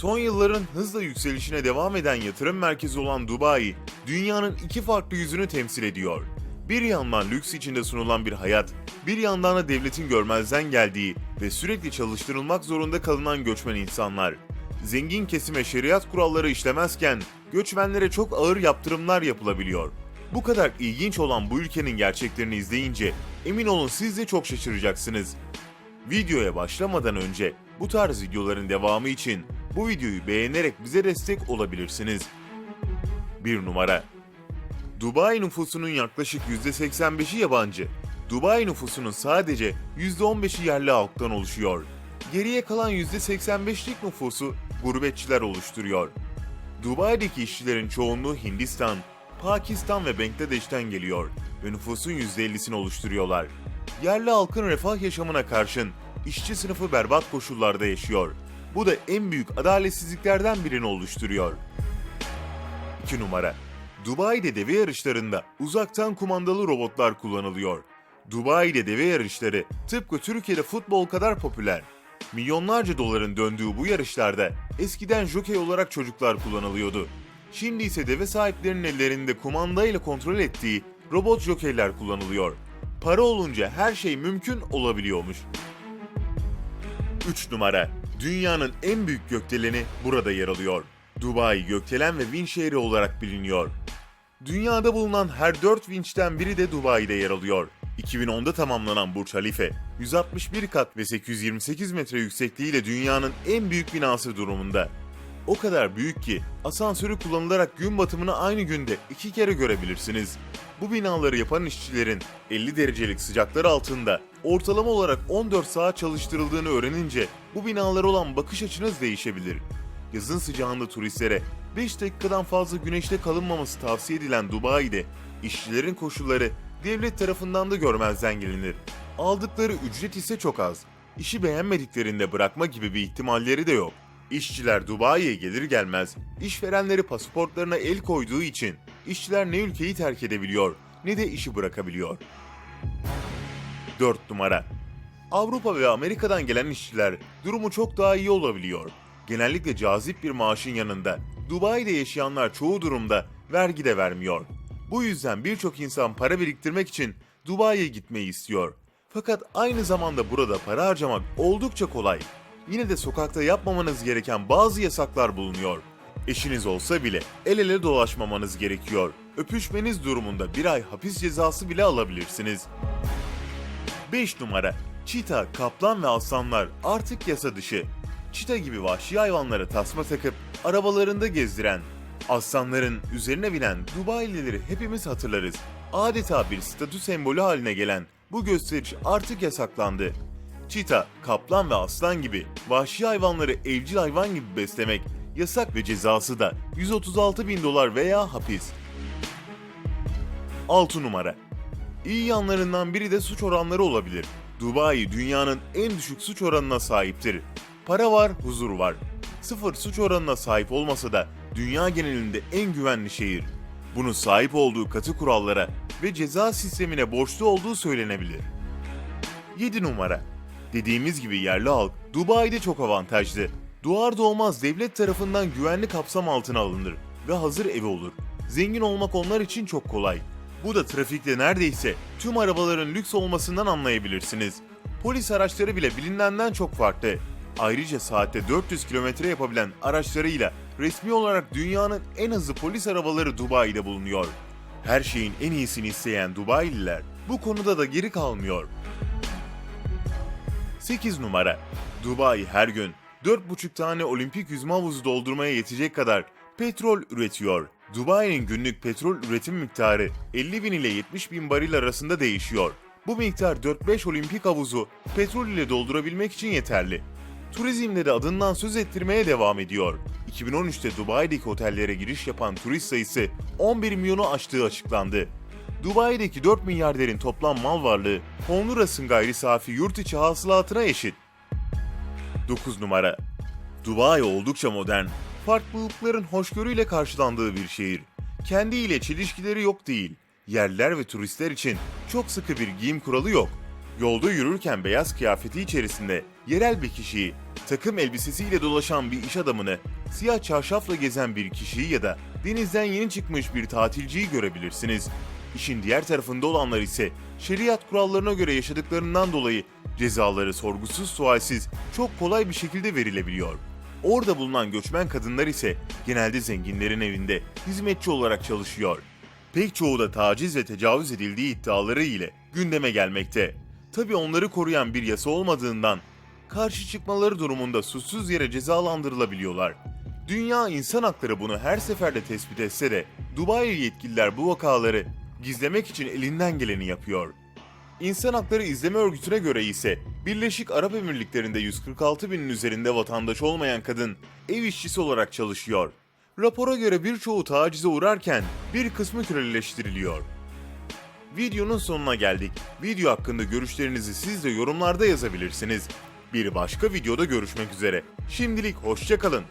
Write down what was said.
Son yılların hızla yükselişine devam eden yatırım merkezi olan Dubai, dünyanın iki farklı yüzünü temsil ediyor. Bir yandan lüks içinde sunulan bir hayat, bir yandan da devletin görmezden geldiği ve sürekli çalıştırılmak zorunda kalınan göçmen insanlar. Zengin kesime şeriat kuralları işlemezken göçmenlere çok ağır yaptırımlar yapılabiliyor. Bu kadar ilginç olan bu ülkenin gerçeklerini izleyince emin olun siz de çok şaşıracaksınız. Videoya başlamadan önce bu tarz videoların devamı için bu videoyu beğenerek bize destek olabilirsiniz. 1 numara Dubai nüfusunun yaklaşık %85'i yabancı. Dubai nüfusunun sadece %15'i yerli halktan oluşuyor. Geriye kalan %85'lik nüfusu gurbetçiler oluşturuyor. Dubai'deki işçilerin çoğunluğu Hindistan, Pakistan ve Bangladeş'ten geliyor ve nüfusun %50'sini oluşturuyorlar. Yerli halkın refah yaşamına karşın işçi sınıfı berbat koşullarda yaşıyor. Bu da en büyük adaletsizliklerden birini oluşturuyor. 2 numara Dubai'de deve yarışlarında uzaktan kumandalı robotlar kullanılıyor. Dubai'de deve yarışları tıpkı Türkiye'de futbol kadar popüler. Milyonlarca doların döndüğü bu yarışlarda eskiden jokey olarak çocuklar kullanılıyordu. Şimdi ise deve sahiplerinin ellerinde kumandayla kontrol ettiği robot jokeyler kullanılıyor. Para olunca her şey mümkün olabiliyormuş. 3 numara. Dünyanın en büyük gökdeleni burada yer alıyor. Dubai gökdelen ve vinç şehri olarak biliniyor. Dünyada bulunan her 4 vinçten biri de Dubai'de yer alıyor. 2010'da tamamlanan Burç Halife, 161 kat ve 828 metre yüksekliğiyle dünyanın en büyük binası durumunda. O kadar büyük ki asansörü kullanılarak gün batımını aynı günde iki kere görebilirsiniz. Bu binaları yapan işçilerin 50 derecelik sıcaklar altında ortalama olarak 14 saat çalıştırıldığını öğrenince bu binalara olan bakış açınız değişebilir. Yazın sıcağında turistlere 5 dakikadan fazla güneşte kalınmaması tavsiye edilen Dubai'de işçilerin koşulları devlet tarafından da görmezden gelinir. Aldıkları ücret ise çok az. İşi beğenmediklerinde bırakma gibi bir ihtimalleri de yok. İşçiler Dubai'ye gelir gelmez işverenleri pasaportlarına el koyduğu için işçiler ne ülkeyi terk edebiliyor ne de işi bırakabiliyor. 4 numara Avrupa ve Amerika'dan gelen işçiler durumu çok daha iyi olabiliyor. Genellikle cazip bir maaşın yanında Dubai'de yaşayanlar çoğu durumda vergi de vermiyor. Bu yüzden birçok insan para biriktirmek için Dubai'ye gitmeyi istiyor. Fakat aynı zamanda burada para harcamak oldukça kolay. Yine de sokakta yapmamanız gereken bazı yasaklar bulunuyor. Eşiniz olsa bile el ele dolaşmamanız gerekiyor. Öpüşmeniz durumunda bir ay hapis cezası bile alabilirsiniz. 5 numara Çita, kaplan ve aslanlar artık yasa dışı. Çita gibi vahşi hayvanlara tasma takıp arabalarında gezdiren, aslanların üzerine binen Dubai'lileri hepimiz hatırlarız. Adeta bir statü sembolü haline gelen bu gösteriş artık yasaklandı. Çita, kaplan ve aslan gibi vahşi hayvanları evcil hayvan gibi beslemek yasak ve cezası da 136 bin dolar veya hapis. 6 numara İyi yanlarından biri de suç oranları olabilir. Dubai dünyanın en düşük suç oranına sahiptir. Para var, huzur var. Sıfır suç oranına sahip olmasa da dünya genelinde en güvenli şehir. Bunun sahip olduğu katı kurallara ve ceza sistemine borçlu olduğu söylenebilir. 7 numara. Dediğimiz gibi yerli halk Dubai'de çok avantajlı. Doğar doğmaz devlet tarafından güvenli kapsam altına alınır ve hazır evi olur. Zengin olmak onlar için çok kolay. Bu da trafikte neredeyse tüm arabaların lüks olmasından anlayabilirsiniz. Polis araçları bile bilinenden çok farklı. Ayrıca saatte 400 kilometre yapabilen araçlarıyla resmi olarak dünyanın en hızlı polis arabaları Dubai'de bulunuyor. Her şeyin en iyisini isteyen Dubaililer bu konuda da geri kalmıyor. 8 numara. Dubai her gün 4,5 tane olimpik yüzme havuzu doldurmaya yetecek kadar petrol üretiyor. Dubai'nin günlük petrol üretim miktarı 50 bin ile 70 bin varil arasında değişiyor. Bu miktar 4-5 olimpik havuzu petrol ile doldurabilmek için yeterli. Turizmde de adından söz ettirmeye devam ediyor. 2013'te Dubai'deki otellere giriş yapan turist sayısı 11 milyonu aştığı açıklandı. Dubai'deki 4 milyarderin toplam mal varlığı Honduras'ın gayri safi yurt içi hasılatına eşit. 9 numara Dubai oldukça modern, farklılıkların hoşgörüyle karşılandığı bir şehir. Kendiyle çelişkileri yok değil. Yerliler ve turistler için çok sıkı bir giyim kuralı yok. Yolda yürürken beyaz kıyafeti içerisinde yerel bir kişiyi, takım elbisesiyle dolaşan bir iş adamını, siyah çarşafla gezen bir kişiyi ya da denizden yeni çıkmış bir tatilciyi görebilirsiniz. İşin diğer tarafında olanlar ise şeriat kurallarına göre yaşadıklarından dolayı cezaları sorgusuz sualsiz çok kolay bir şekilde verilebiliyor. Orada bulunan göçmen kadınlar ise genelde zenginlerin evinde hizmetçi olarak çalışıyor. Pek çoğu da taciz ve tecavüz edildiği iddiaları ile gündeme gelmekte. Tabi onları koruyan bir yasa olmadığından karşı çıkmaları durumunda suçsuz yere cezalandırılabiliyorlar. Dünya İnsan Hakları bunu her seferde tespit etse de Dubai yetkililer bu vakaları gizlemek için elinden geleni yapıyor. İnsan Hakları İzleme Örgütü'ne göre ise Birleşik Arap Emirlikleri'nde 146 binin üzerinde vatandaş olmayan kadın ev işçisi olarak çalışıyor. Rapora göre birçoğu tacize uğrarken bir kısmı köleleştiriliyor. Videonun sonuna geldik. Video hakkında görüşlerinizi siz de yorumlarda yazabilirsiniz. Bir başka videoda görüşmek üzere. Şimdilik hoşçakalın.